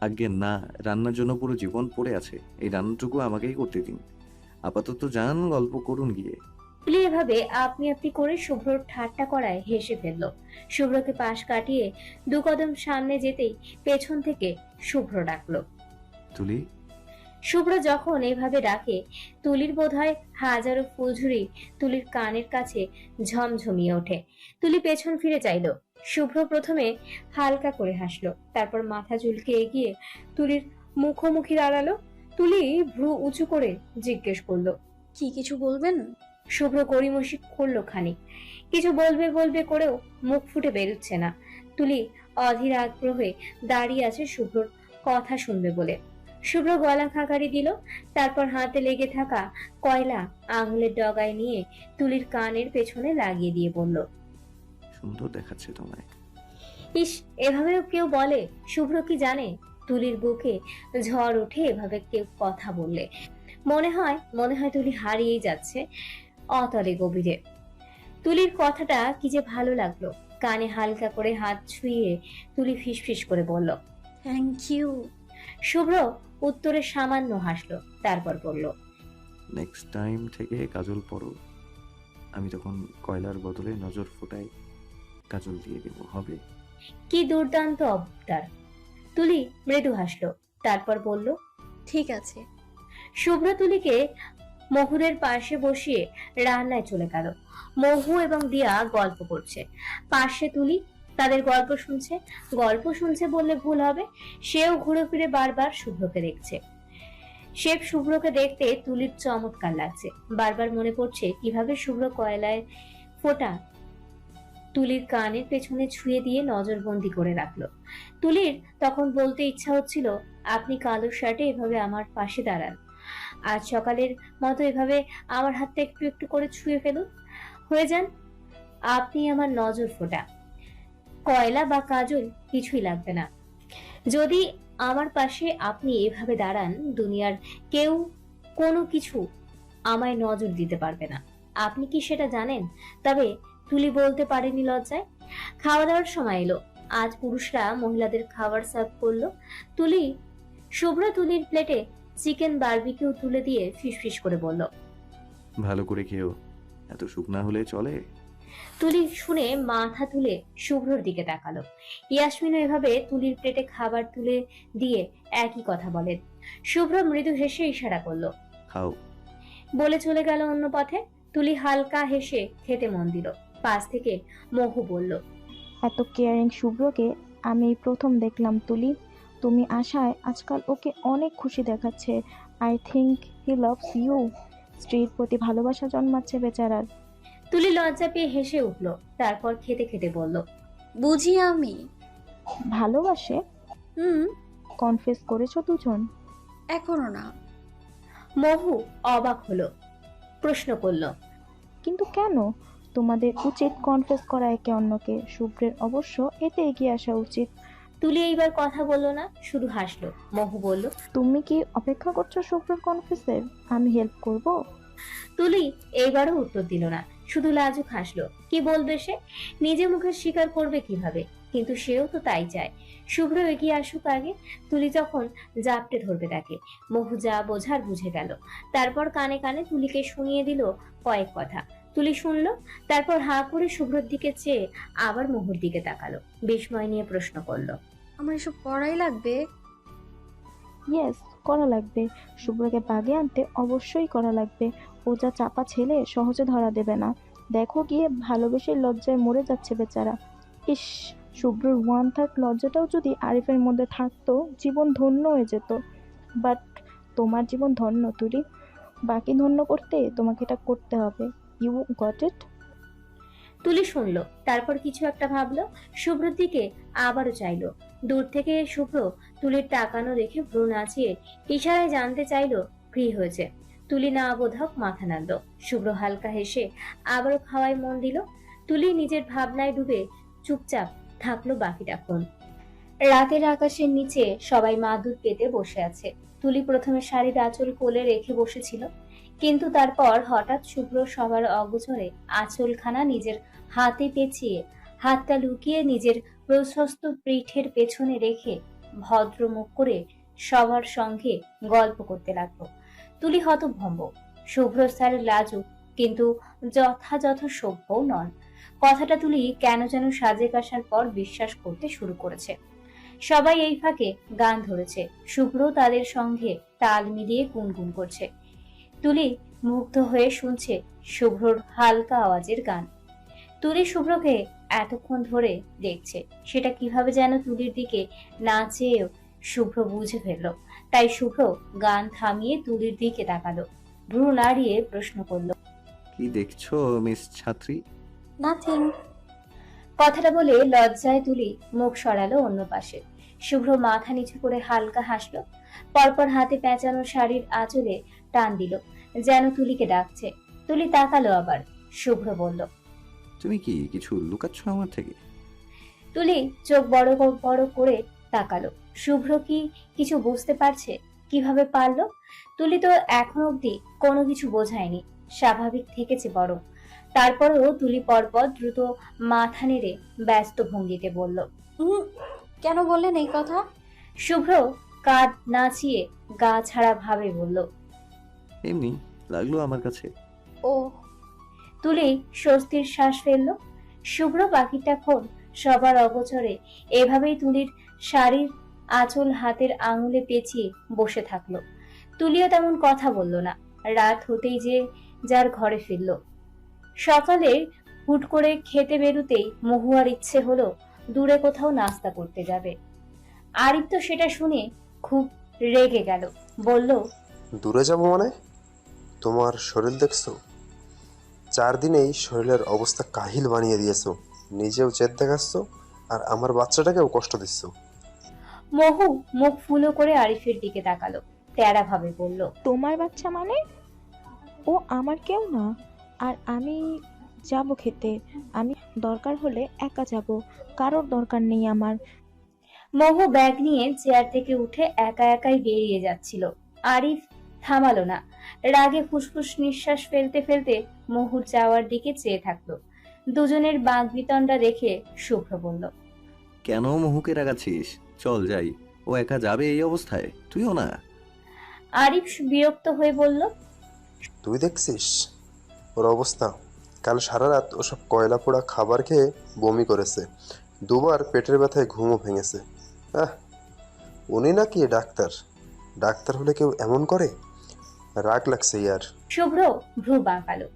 আগে না রান্নার জন্য পুরো জীবন পড়ে আছে। এই রান্নাটুকু আমাকেই করতে দিন। আপাতত যান গল্প করুন গিয়ে। তুলি এভাবে আপনি আপনি করে শুভ্রর ঠাট্টা করায় হেসে ফেলল। শুভ্রকে পাশ কাটিয়ে দু কদম সামনে যেতেই পেছন থেকে শুভ্র ডাকলো। তুলি? শুভ্র যখন এভাবে ডাকে তুলির বোধহয় হাজারো ফুলঝুরি তুলির কানের কাছে ঝমঝমিয়ে ওঠে। তুলি পেছন ফিরে চাইলো। শুভ্র প্রথমে হালকা করে হাসলো তারপর মাথা চুলকে এগিয়ে তুলির মুখোমুখি দাঁড়াল তুলি ভ্রু উঁচু করে জিজ্ঞেস করল কি কিছু বলবেন? শুভ্র গড়িমসি করল খানিক। কিছু বলবে বলবে করেও মুখ ফুটে বেরোচ্ছে না। তুলি অধীর আগ্রহে দাঁড়িয়ে আছে শুভ্রর কথা শুনবে বলে। শুভ্র গলা খাকারি দিল তারপর হাতে লেগে থাকা কয়লা আঙুলের ডগায় নিয়ে তুলির কানের পেছনে লাগিয়ে দিয়ে বলল সুন্দর দেখাচ্ছে তোমায়। ইস এভাবেও কেউ বলে? শুভ্র কি জানে? তুলির বুকে ঝড় ওঠে এভাবে কেউ কথা বললে। মনে হয় মনে হয় তুলি হারিয়েই যাচ্ছে অতলে গভীরে। তুলির কথাটা কি যে ভালো লাগল। কানে হালকা করে হাত ছুঁয়ে তুলি ফিসফিস করে বলল থ্যাংক ইউ শুভ্র উত্তরে সামান্য হাসলো তারপর বলল নেক্সট টাইম থেকে কাজল পরো আমি তখন কয়লার বদলে নজর ফোটাই কাজল দিয়ে দেবো হবে? কি দুর্দান্ত অবতার। তুলি মৃদু হাসলো তারপর বলল ঠিক আছে। শুভ্র তুলিকে মহুদের পাশে বসিয়ে রান্নায় চলে গেল। মহু এবং দিয়া গল্প করছে। পাশে তুলি তাদের গল্প শুনছে। গল্প শুনছে বললে ভুল হবে। সেও ঘুরে ফিরে বারবার শুভ্রকে দেখছে। শেফ শুভ্রকে দেখতে তুলির চমৎকার লাগছে। বারবার মনে পড়ছে কীভাবে শুভ্র কয়লায় ফোটা তুলির কানের পেছনে ছুঁয়ে দিয়ে নজরবন্দি করে রাখল। তুলির তখন বলতে ইচ্ছা হচ্ছিল, আপনি কালো শার্টে এভাবে আমার পাশে দাঁড়ান। আজ সকালের মতো এভাবে আমার হাতটা একটু একটু করে ছুঁয়ে ফেলুন। হয়ে যান, আপনি আমার নজর ফোটা। কয়লা বা কাজল কিছুই লাগবে না। যদি আমার পাশে আপনি এভাবে দাঁড়ান, দুনিয়ার কেউ কোনো কিছু আমায় নজর দিতে পারবে না। আপনি কি সেটা জানেন? তবে তুলি বলতে পারেনি লজ্জায়। খাওয়া দাওয়ার সময় এলো। আজ পুরুষরা মহিলাদের খাবার সার্ভ করল। তুলি শুভ্র তুলির প্লেটে চিকেন বারবিকিউ তুলে দিয়ে ফিসফিস করে বলল ভালো করে খেও এত শুকনা হলে চলে? তুলি শুনে মাথা তুলে শুভ্রর দিকে তাকালো। ইয়াসমিনও এভাবে তুলির প্লেটে খাবার তুলে দিয়ে একই কথা বলেন শুভ্র মৃদু হেসে ইশারা করল খাও। বলে চলে গেল অন্য পথে। তুলি হালকা হেসে খেতে মন দিল। পাশ থেকে মহু বলল এত কেয়ারিং শুভ্রকে আমি এই প্রথম দেখলাম তুলি। তুমি আশায় আজকাল ওকে অনেক খুশি দেখাচ্ছে। I think he loves you স্ত্রীর প্রতি ভালোবাসা জন্মাচ্ছে বেচারার। তুলি লজ্জা পেয়ে হেসে উঠল তারপর খেতে খেতে বলল বুঝি আমি। ভালোবাসে? হুম। কনফেস করেছ দুজন? এখনও না। মহু অবাক হলো প্রশ্ন করল কিন্তু কেন? তোমাদের উচিত কনফেস করা একে অন্যকে। শুভ্রের অবশ্য এতে এগিয়ে আসা উচিত। তুলি এইবার কথা বলল না শুধু হাসলো। মহু বলল তুমি কি অপেক্ষা করছ শুভ্রের কনফেসের আমি হেল্প করব? তুলি এইবারও উত্তর দিল না। শুধু লাজুক হাসলো। কি বলবে সে? নিজে মুখে স্বীকার করবে কীভাবে? কিন্তু সেও তো তাই চায়। শুভ্র এগিয়ে আসুক আগে। তুলি যখন জাপটে ধরবে তাকে। মহু যা বোঝার বুঝে গেল। তারপর কানে কানে তুলিকে শুনিয়ে দিল কয়েক কথা। তুলি শুনলো তারপর হাঁ করে শুভ্রর দিকে চেয়ে আবার মহুর দিকে তাকালো। বিস্ময় নিয়ে প্রশ্ন করল আমার এসব পড়াই লাগবে? ইয়েস করা লাগবে। শুভ্রকে বাগে আনতে অবশ্যই করা লাগবে। ও যা চাপা ছেলে সহজে ধরা দেবে না। দেখো গিয়ে ভালোবেসে লজ্জায় মরে যাচ্ছে বেচারা। ইস শুভ্রর ওয়ান থার্ড লজ্জাটাও যদি আরিফের মধ্যে থাকতো জীবন ধন্য হয়ে যেত। বাট তোমার জীবন ধন্য তুলি। বাকি ধন্য করতে তোমাকে এটা করতে হবে। ইউ গট ইট তুলি শুনলো, তারপর কিছু একটা ভাবলো, শুভ্রর দিকে আবারও চাইলো। দূর থেকে শুভ্র তুলির তাকানো দেখে ভ্রু নাচিয়ে ইশারায় জানতে চাইলো ফ্রি হয়েছে। তুলি না বোধক মাথা নাড়ল। শুভ্র হালকা হেসে আবারও খাওয়ায় মন দিল। তুলি নিজের ভাবনায় ডুবে চুপচাপ থাকল বাকিটাক্ষণ রাতের আকাশের নিচে সবাই মাদুর পেতে বসে আছে। তুলি প্রথমে শাড়ির আঁচল কোলে রেখে বসেছিল। কিন্তু তারপর হঠাৎ শুভ্র সবার অগোচরে আঁচলখানা নিজের হাতে পেঁচিয়ে হাতটা লুকিয়ে নিজের প্রশস্ত পিঠের পেছনে রেখে ভদ্র মুখ করে সবার সঙ্গে গল্প করতে লাগল। তুলি হতভম্ব। শুভ্র স্যার লাজুক, কিন্তু যথাযথ সভ্যও নন। কথাটা তুলি কেন যেন সাজে কাশার পর বিশ্বাস করতে শুরু করেছে। সবাই এই ফাঁকে গান ধরেছে। শুভ্র তাদের সঙ্গে তাল মিলিয়ে গুনগুন করছে। তুলি মুগ্ধ হয়ে শুনছে শুভ্রর হালকা আওয়াজের গান। তুলি শুভ্রকে এতক্ষণ ধরে দেখছে। সেটা কীভাবে যেন তুলির দিকে না চেয়েও শুভ্র বুঝে ফেলল। তাই শুভ্র গান থামিয়ে তুলির দিকে তাকালো। ভ্রু নাড়িয়ে প্রশ্ন করল কি দেখছ মিস ছাত্রী? নাথিং কথাটা বলে লজ্জায় তুলি মুখ সরালো অন্য পাশে। শুভ্র মাথা নিচু করে হালকা হাসলো। পরপর হাতে পেঁচানো শাড়ির আঁচলে টান দিল যেন তুলিকে ডাকছে। তুলি তাকালো আবার শুভ্র বলল তুমি কি কিছু লুকাচ্ছ আমার থেকে? তুলি চোখ বড় ক- বড় করে তাকালো। শুভ্র কি কিছু বুঝতে পারছে? কীভাবে পারল? তুলি তো এখন অবধি কোনো কিছু বোঝায়নি স্বাভাবিক থেকেছে বরং। তারপরেও তুলি পরপর দ্রুত মাথা নেড়ে ব্যস্ত ভঙ্গিতে বলল উম, কেন বললেন এই কথা? শুভ্র কাঁধ নাচিয়ে গা ছাড়া ভাবে বলল এমনি লাগল আমার কাছে। ও তুলি স্বস্তির শ্বাস ফেলল। শুভ্র বাকিটাক্ষণ সবার অগোচরে। এভাবেই তুলির শাড়ির আঁচল হাতের আঙুলে পেঁচিয়ে বসে থাকল। তুলিও তেমন কথা বলল না। রাত হতেই যে যার ঘরে ফিরল। সকালে হুট করে খেতে বেরুতেই মহুয়ার ইচ্ছে হলো দূরে কোথাও নাস্তা করতে যাবে। আরিফ তো সেটা শুনে খুব রেগে গেল। বলল দূরে যাব মানে? তোমার শরীর দেখছ? চার দিনেই শরীরের অবস্থা কাহিল বানিয়ে দিয়েছ। নিজেও জেদ দেখাচ্ছ আর আমার বাচ্চাটাকেও কষ্ট দিচ্ছ। মহু মুখ ফুলো করে আরিফের দিকে তাকালো। তেরা ভাবে বলল তোমার বাচ্চা মানে? ও আমার কেউ না। আর আমি যাব খেতে। আমি দরকার হলে একা যাব। কারোর দরকার নেই আমার। মহু ব্যাগ নিয়ে চেয়ার থেকে উঠে একা একাই বেরিয়ে যাচ্ছিল। আরিফ থামালো না। রাগে ফুসফুস নিঃশ্বাস ফেলতে ফেলতে মহুর যাওয়ার দিকে চেয়ে থাকল। দুজনের বাঘ বিতণ্ডা দেখে শুভ্র বলল কেন মহুকে রাগাচ্ছিস? চল যাই। ও একা যাবে এই অবস্থায়? তুইও না। আরিফ বিরক্ত হয়ে বলল তুই দেখছিস? ওর অবস্থা। কাল সারা রাত ওসব কয়লা পোড়া খাবার খেয়ে বমি করেছে। দুবার পেটের ব্যথায় ঘুমও ভেঙেছে। আহ উনি নাকি ডাক্তার। ডাক্তার হলে কেউ এমন করে? রাগ লাগছে ইয়ার। শুভ্র ভ্রু বাঁকালো।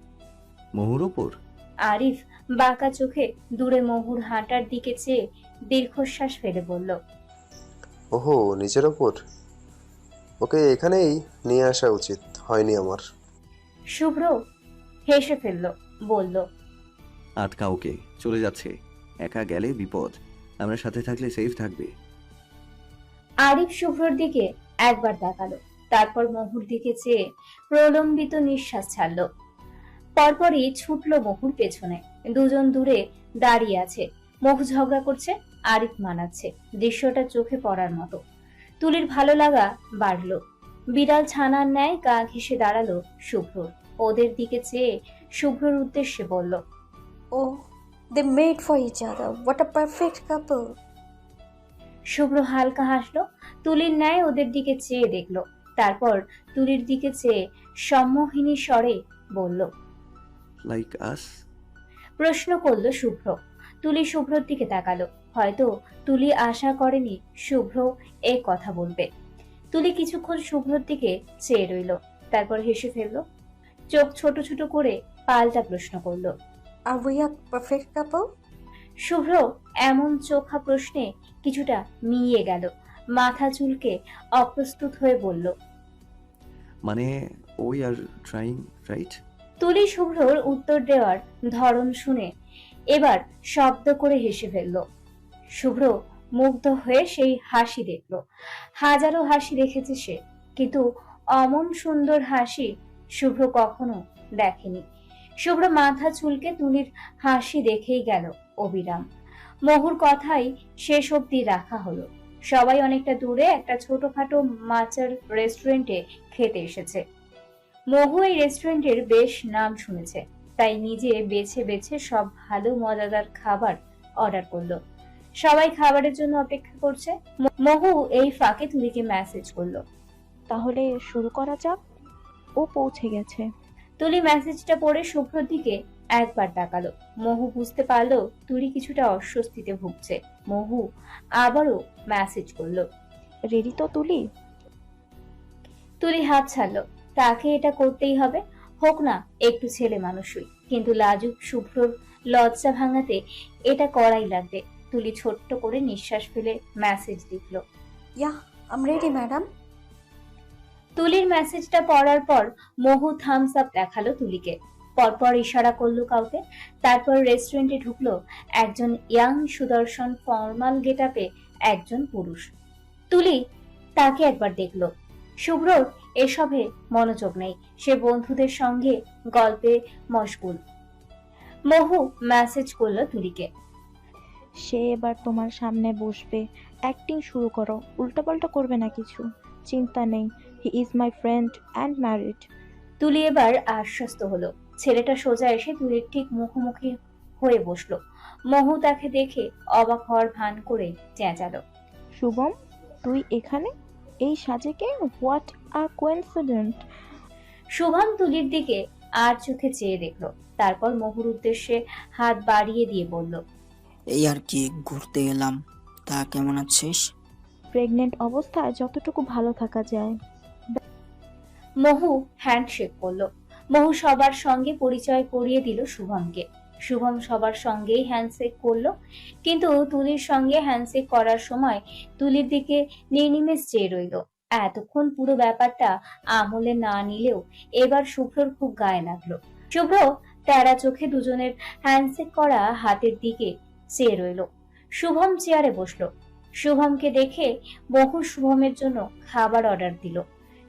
মহুর ওপর আরিফ বাঁকা চোখে দূরে মহুর হাঁটার দিকে চেয়ে দীর্ঘশ্বাস ফেলে বলল ওহো নিজের ওপর ওকে এখানেই নিয়ে আসা উচিত হয়নি আমার। শুভ্র হেসে ফেলল বলল আটকা ওকে চলে যাচ্ছে। একা গেলে বিপদ। আমরা সাথে থাকলে সেফ থাকবে। আরিফ শুভ্রর দিকে একবার তাকালো। তারপর মহুর দিকে চেয়ে প্রলম্বিত নিঃশ্বাস ছাড়ল। পরপরই ছুটলো মহুর পেছনে। দুজন দূরে দাঁড়িয়ে আছে। মুখ ঝগড়া করছে আরিফ মানাচ্ছে। দৃশ্যটা চোখে পড়ার মতো। তুলির ভালো লাগা বাড়লো। বিড়াল ছানার ন্যায় গা ঘেসে দাঁড়াল শুভ্রর ওদের দিকে চেয়ে শুভ্রর উদ্দেশ্যে বলল ও they made for each other what a perfect couple Shubhro হালকা হাসলো। তুলির ন্যায় ওদের দিকে চেয়ে দেখল। তারপর তুলির দিকে চেয়ে সম্মোহিনী স্বরে বলল লাইক আস প্রশ্ন করল শুভ্র। তুলি শুভ্রর দিকে তাকালো। হয়তো তুলি আশা করেনি শুভ্র এ কথা বলবে। তুলি কিছুক্ষণ শুভ্রর দিকে চেয়ে রইল তারপর হেসে ফেলল চোখ ছোট ছোট করে পাল্টা প্রশ্ন করল are we are perfect couple Shubhro এমন চোখা প্রশ্নে কিছুটা মিইয়ে গেল। মাথা চুলকে অপ্রস্তুত হয়ে বলল মানে ওই আর ট্রাইং রাইট তুলি শুভ্রর উত্তর দেওয়ার ধরন শুনে এবার শব্দ করে হেসে ফেলল। শুভ্র মুগ্ধ হয়ে সেই হাসি দেখল। হাজারো হাসি দেখেছে সে কিন্তু অমন সুন্দর হাসি শুভ্র কখনো দেখেনি। শুভ্র মাথা চুলকে তুলির হাসি দেখেই গেল অবিরাম। মহুর কথাই শেষ অব্দি রাখা হলো। সবাই অনেকটা দূরে একটা ছোটখাটো মাচার রেস্টুরেন্টে খেতে এসেছে। মহু এই রেস্টুরেন্টের বেশ নাম শুনেছে তাই নিজে বেছে বেছে সব ভালো মজাদার খাবার অর্ডার করল। সবাই খাবারের জন্য অপেক্ষা করছে। মহু এই ফাঁকে তুলিকে মেসেজ করল। তাহলে শুরু করা যাক। ও পৌঁছে গেছে। তুলি মেসেজটা পড়ে শুভ্রর দিকে একবার তাকালো। মহু বুঝতে পারল তুলি কিছুটা অস্বস্তিতে ভুগছে। মহু আবারও মেসেজ করল রেডি তো তুলি? তুলি হাত ছাড়লো তাকে এটা করতেই হবে। হোক না একটু ছেলে মানুষই কিন্তু লাজুক শুভ্রর লজ্জা ভাঙাতে এটা করাই লাগবে। তুলি ছোট্ট করে নিঃশ্বাস ফেলে মেসেজ লিখলো ইয়া I'm ready, madam. তুলির মেসেজটা পড়ার পর মহু থামস আপ দেখাল তুলিকে। পরপর ইশারা করল কাউকে। তারপর রেস্টুরেন্টে ঢুকলো একজন ইয়াং সুদর্শন ফর্মাল গেটআপে একজন পুরুষ। তুলি তাকে একবার দেখল। শুভ্রর এসবে মনোযোগ নেই। সে বন্ধুদের সঙ্গে গল্পে মশগুল। মহু মেসেজ করল তুলিকে। সে এবার তোমার সামনে বসবে। অ্যাক্টিং শুরু করো। উল্টাপাল্টা করবে না কিছু। চিন্তা নেই। He is my friend and married Tuli এবার আশ্বস্ত হলো। ছেলেটা সোজা এসে তুলির ঠিক মুখোমুখি হয়ে বসল। মহু তাকে দেখে অবাক হওয়ার ভান করে চেঁচালো। শুভম তুই এখানে? এই সাজেকে হোয়াট আর কোয়েন্সিডেন্ট শুভম তুলির দিকে আর চোখে চেয়ে দেখল। তারপর মহুর উদ্দেশ্যে হাত বাড়িয়ে দিয়ে বলল এই আর কি ঘুরতে এলাম। তা কেমন আছিস? প্রেগনেন্ট অবস্থায় যতটুকু ভালো থাকা যায়। মহু হ্যান্ডশেক করল। মহু সবার সঙ্গে পরিচয় করিয়ে দিল শুভমকে। শুভম সবার সঙ্গেই হ্যান্ডশেক করল, কিন্তু তুলির সঙ্গে হ্যান্ডশেক করার সময় তুলির দিকে নির্নিমেষ চেয়ে রইল। এতক্ষণ পুরো ব্যাপারটা আমলে না নিলেও এবার শুভ্রর খুব গায়ে লাগল। শুভ্র তেরা চোখে দুজনের হ্যান্ডশেক করা হাতের দিকে চেয়ে রইল। শুভম চেয়ারে বসল। শুভমকে দেখে বহু শুভমের জন্য খাবার অর্ডার দিল।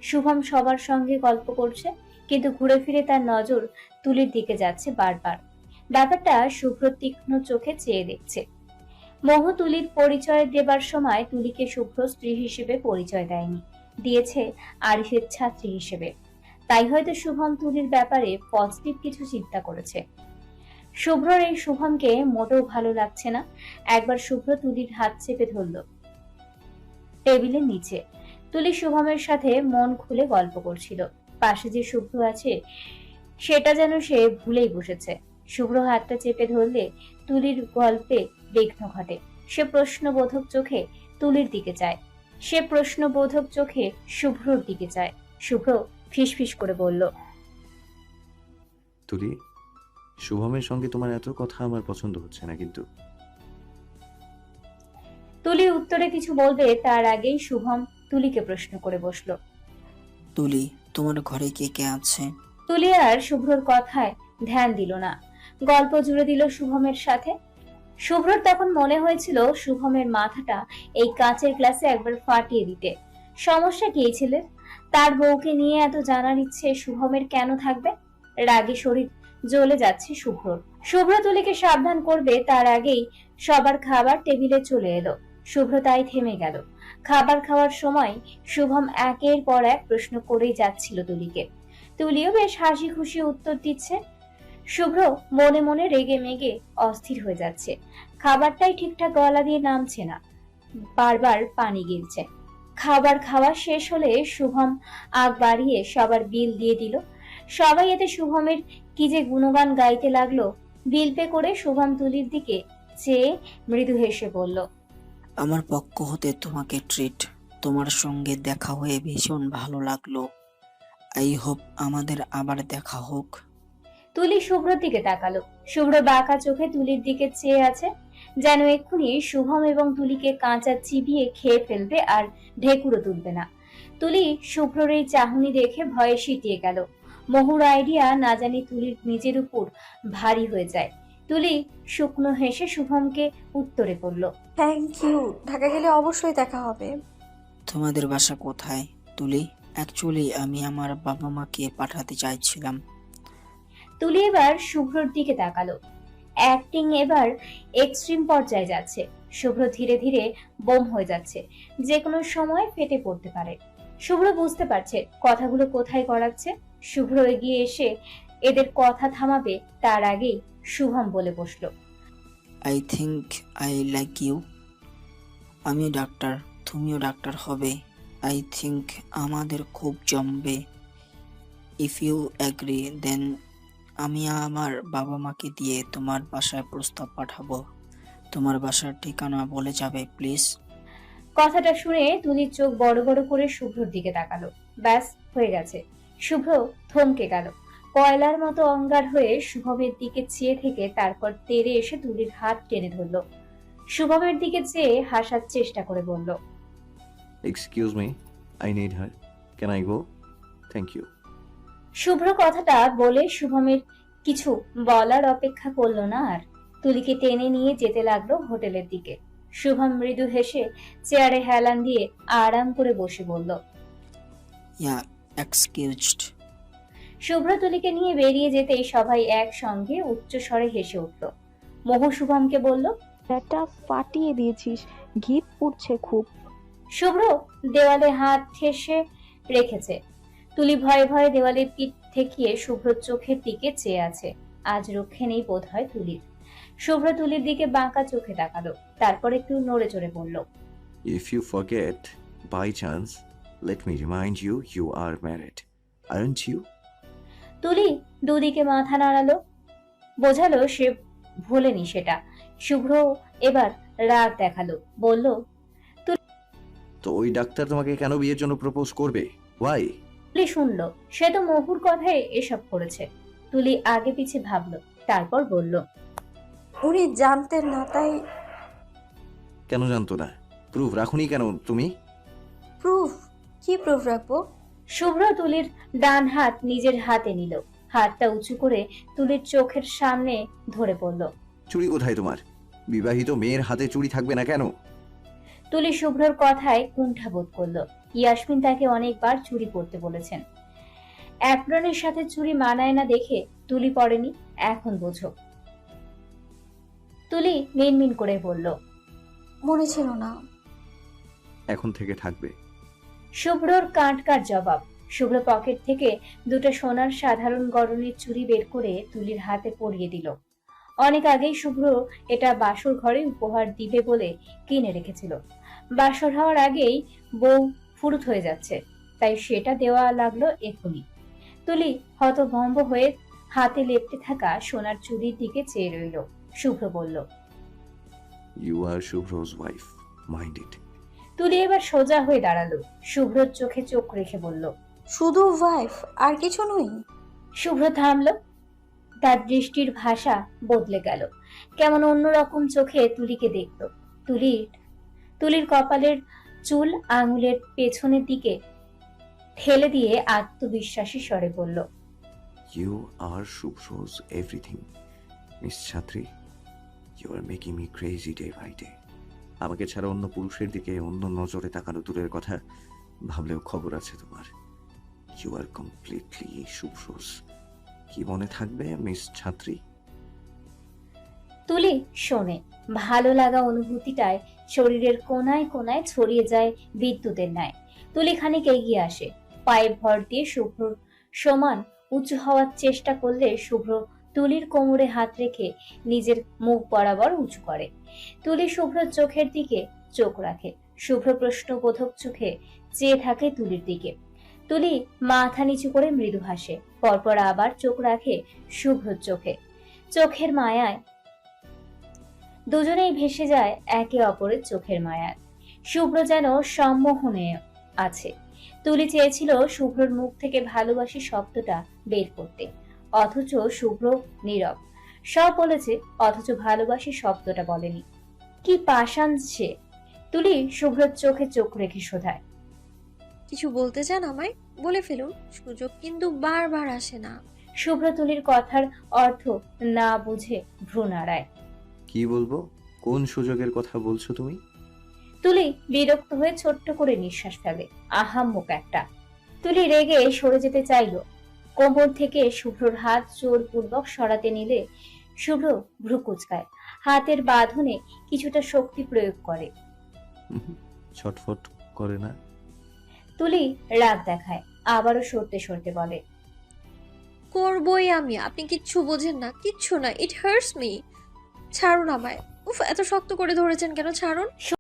শুভম সবার সঙ্গে গল্প করছে। কিন্তু ঘুরে ফিরে তার নজর তুলির দিকে যাচ্ছে বারবার। ব্যাপারটা শুভ্র তীক্ষ্ণ চোখে চেয়ে দেখছে। মোহ তুলির পরিচয় দেবার সময় তুলিকে শুভ্র স্ত্রী হিসেবে পরিচয় দেয়নি। দিয়েছে আরিফের ছাত্রী হিসেবে। তাই হয়তো শুভম তুলির ব্যাপারে পজিটিভ কিছু চিন্তা করেছে। শুভ্রর এই শুভমকে মোটেও ভালো লাগছে না। একবার শুভ্র তুলির হাত চেপে ধরল টেবিলের নিচে। তুলি শুভমের সাথে মন খুলে গল্প করছিল। পাশে যে শুভ্র আছে সেটা যেন সে ভুলেই বসেছে। শুভ্র হাতটা চেপে ধরলে তুলির গল্পে বিঘ্ন ঘটে। সে প্রশ্নবোধক চোখে তুলির দিকে চায় সে প্রশ্নবোধক চোখে শুভ্রর দিকে চায় শুভ্র ফিসফিস করে বলল তুলি শুভমের সঙ্গে তোমার এত কথা আমার পছন্দ হচ্ছে না কিন্তু। তুলি উত্তরে কিছু বলবে তার আগেই শুভম তুলিকে প্রশ্ন করে বসল। তুলি তোমার ঘরে কে কে আছে? তুলি আর শুভ্রর কথায় ধ্যান দিল না। গল্প জুড়ে দিল শুভমের সাথে। শুভ্রর তখন মনে হয়েছিল শুভমের মাথাটা এই কাঁচের গ্লাসে একবার ফাটিয়ে দিতে। সমস্যা কি ছেলের? তার বউকে নিয়ে এত জানার ইচ্ছে শুভমের কেন থাকবে? রাগে শরীর জ্বলে যাচ্ছে শুভ্রর। শুভ্র তুলিকে সাবধান করবে, তার আগেই সবার খাবার টেবিলে চলে এলো। শুভ্র তাই থেমে গেল। খাবার খাওয়ার সময় শুভম একের পর এক প্রশ্ন করেই যাচ্ছিল তুলিকে। তুলিও বেশ হাসি খুশি উত্তর দিচ্ছে। শুভ্র মনে মনে রেগে মেগে অস্থির হয়ে যাচ্ছে। খাবারটাই ঠিকঠাক গলা দিয়ে নামছে না। বারবার পানি গিলছে। খাবার খাওয়া শেষ হলে শুভম আগ বাড়িয়ে সবার বিল দিয়ে দিল। সবাই এতে শুভমের কি যে গুণগান গাইতে লাগল, বিল পে করে শুভম তুলির দিকে চেয়ে মৃদু হেসে বলল আমার পক্ষ হতে তোমাকে ট্রিট তোমার সঙ্গে দেখা হয়ে ভীষণ ভালো লাগল। আই হোপ আমাদের আবার দেখা হোক। তুলি শুভ্রর দিকে তাকালো। শুভ্র বাঁকা চোখে তুলির দিকে চেয়ে আছে, যেন এক্ষুনি শুভম এবং তুলিকে কাঁচা চিবিয়ে খেয়ে ফেলবে আর ঢেকুরো তুলবে না। তুলি শুভ্রর এই চাহনি দেখে ভয়ে সিটিয়ে গেল। মহুর আইডিয়া না জানি তুলির নিজের উপর ভারী হয়ে যায়। তুলি শুকনো হেসে শুভমকে উত্তরে পড়ল থ্যাংক ইউ ঢাকা গেলে অবশ্যই দেখা হবে। তোমাদের বাসা কোথায় তুলি? অ্যাকচুয়ালি আমি আমার বাবা মাকে পাঠাতে চাইছিলাম। তুলি এবার শুভ্রর দিকে তাকালো। অ্যাক্টিং এবার এক্সট্রিম পর্যায়ে যাচ্ছে। শুভ্র ধীরে ধীরে বোম হয়ে যাচ্ছে। যে কোনো সময় ফেটে পড়তে পারে। শুভ্র বুঝতে পারছে কথাগুলো কোথায় করাচ্ছে শুভ্র এগিয়ে এসে এদের কথা থামাবে তার আগেই শুভম বলে বসল। I think I like you আমি ডাক্তার তুমিও ডাক্তার হবে। আই থিংক আমাদের খুব জমবে। ইফ ইউ অ্যাগ্রি দেন আমি আমার বাবা মাকে দিয়ে তোমার বাসায় প্রস্তাব পাঠাবো। তোমার বাসার ঠিকানা বলে যাবে প্লিজ কথাটা শুনে তুলির চোখ বড় বড় করে শুভ্রর দিকে তাকালো। ব্যাস হয়ে গেছে। শুভ্র থমকে গেল। কয়লার মতো অঙ্গার হয়ে শুভমের দিকে চেয়ে থেকে তারপর তেরে এসে তুলির হাত টেনে ধরলো। শুভমের দিকে চেয়ে হাসার চেষ্টা করে বলল excuse me I need her can I go thank you Shubhro কথাটা বলে শুভমের কিছু বলার অপেক্ষা করল না আর তুলিকে টেনে নিয়ে যেতে লাগল হোটেলের দিকে। শুভম মৃদু হেসে চেয়ারে হেলান দিয়ে আরাম করে বসে বলল ইয়া এক্সকিউজড শুভ্র তুলিকে নিয়ে বেরিয়ে যেতেই সবাই একসঙ্গে উচ্চ স্বরে হেসে উঠল। মোহু শুভমকে বলল ব্যাটা ফাটিয়ে দিয়েছিস ঘি পুড়ছে খুব। শুভ্র দেওয়ালে হাত ঠেসে রেখেছে। তুলি ভয়ে ভয়ে দেওয়ালের পিঠ ঠেকিয়ে শুভ্রর চোখের দিকে চেয়ে আছে। আজ রক্ষে নেই বোধ হয় তুলির। শুভ্র তুলির দিকে বাঁকা চোখে তাকালো তারপর একটু নড়ে চড়ে বলল If you forget, by chance, let me remind you you are married, aren't you? তুলি দুদিকে মাথা নাড়ালো। বোঝালো সে ভোলেনি সেটা। শুভ্র এবার রাগ দেখাল। বলল তো ওই ডাক্তার তোমাকে কেন বিয়ের জন্য প্রপোজ করবে? ওয়াই তুলি শুনল সে তো মহুর কথায় এসব করেছে। তুলি আগে পিছে ভাবলো তারপর বলল উনি জানতেন না তাই কেন জানতো না? প্রুফ রাখুনি কেন তুমি? প্রুফ কি প্রুফ রাখব? শুভ্র তুলির ডান হাত নিজের হাতে নিল। হাতটা উঁচু করে তুলির চোখের সামনে ধরে পড়ল। চুরি কোথায় তোমার? বিবাহিত মেয়ের হাতে চুরি থাকবে না কেন? তুলি শুভ্রর কথায় কুণ্ঠাবোধ করল। ইয়াসমিন তাকে অনেকবার চুরি করতে বলেছেন। অ্যাপ্রনের সাথে চুরি মানায় না দেখে তুলি পড়েনি এখন বোঝো। তুলি মিনমিন করে বলল মনে ছিল না। এখন থেকে থাকবে। শুভ্রর কাঁটকার জবাব। শুভ্র পকেট থেকে দুটো সোনার সাধারণ গরনের চুরি বের করে তুলির হাতে পরিয়ে দিল। অনেক আগেই শুভ্র এটা বাসর ঘরে উপহার দিবে বলে কিনে রেখেছিল। বাসর হওয়ার আগেই বউ ফুরুত হয়ে যাচ্ছে, তাই সেটা দেওয়া লাগল এখনই তুলি হতভম্ব হয়ে হাতে লেপটে থাকা সোনার চুড়ির দিকে চেয়ে রইল। শুভ্র বলল you are Shubhro's wife mind it Tuli এবার সোজা হয়ে দাঁড়াল। শুভ্রর চোখে চোখ রেখে বলল শুধু ওয়াইফ আর কিছু নই শুভ্র থামল তার দৃষ্টির ভাষা বদলে গেল। কেমন অন্যরকম চোখে তুলিকে দেখত তুলির তুলির কপালের চুল আঙুলের পেছনের দিকে ঠেলে দিয়ে আত্মবিশ্বাসী স্বরে বলল you are Shubhro's everything miss ছাত্রী you are making me crazy day by day আমাকে ছাড়া অন্য পুরুষের দিকে অন্য নজরে তাকানো দূরের কথা ভাবলেও খবর আছে তোমার। ইউ আর কমপ্লিটলি শুভ্রোজ কি মনে থাকবে মিস ছাত্রী তুলি, শোনে, ভালো লাগা অনুভূতিটায় শরীরের কোনায় কোনায় ছড়িয়ে যায় বিদ্যুতের ন্যায়। তুলি খানিক এগিয়ে আসে, পায়ে ভর দিয়ে শুভ্রর সমান উঁচু হওয়ার চেষ্টা করলে শুভ্র তুলির কোমরে হাত রেখে নিজের মুখ বরাবর উঁচু করে। তুলি শুভ্রর চোখের দিকে চোখ রাখে। শুভ্র প্রশ্নবোধক চোখে চেয়ে থাকে তুলির দিকে। তুলি মাথা নিচু করে মৃদু হাসে। পরপর আবার চোখ রাখে শুভ্রর চোখে। চোখের মায়ায় দুজনেই ভেসে যায় একে অপরের চোখের মায়ায়। শুভ্র যেন সম্মোহনে আছে। তুলি চেয়েছিল শুভ্রর মুখ থেকে ভালোবাসি শব্দটা বের করতে। অথচ শুভ্র নীরব। সব বলেছে অথচ ভালোবাসি শব্দটা বলেনি। কি পাষাণ সে? তুলি শুভ্রর চোখে চোখ রেখে শোধায়। কিছু বলতে চান আমায়? বলে ফেলুন সুযোগ কিন্তু বারবার আসে না। শুভ্র তুলির কথার অর্থ না বুঝে ভ্রু নাড়ায়। কি বলব? কোন সুযোগের কথা বলছো তুমি? তুলি বিরক্ত হয়ে ছোট্ট করে নিঃশ্বাস ফেলে। আহাম্মক একটা। তুলি রেগে সরে যেতে চাইল। কোমর থেকে শুভ্রর হাত জোরপূর্বক সরাতে নিলে শুভ্র ভ্রু কুচকায়। হাতের বাঁধনে কিছুটা শক্তি প্রয়োগ করে। ছটফট করে না। তুলি রাগ দেখায় আবারও সরতে সরতে বলে করবই আমি আপনি কিচ্ছু বোঝেন না কিচ্ছু না ইট হার্টস মি ছাড়ুন আমায়। উফ এত শক্ত করে ধরেছেন কেন ছাড়ুন।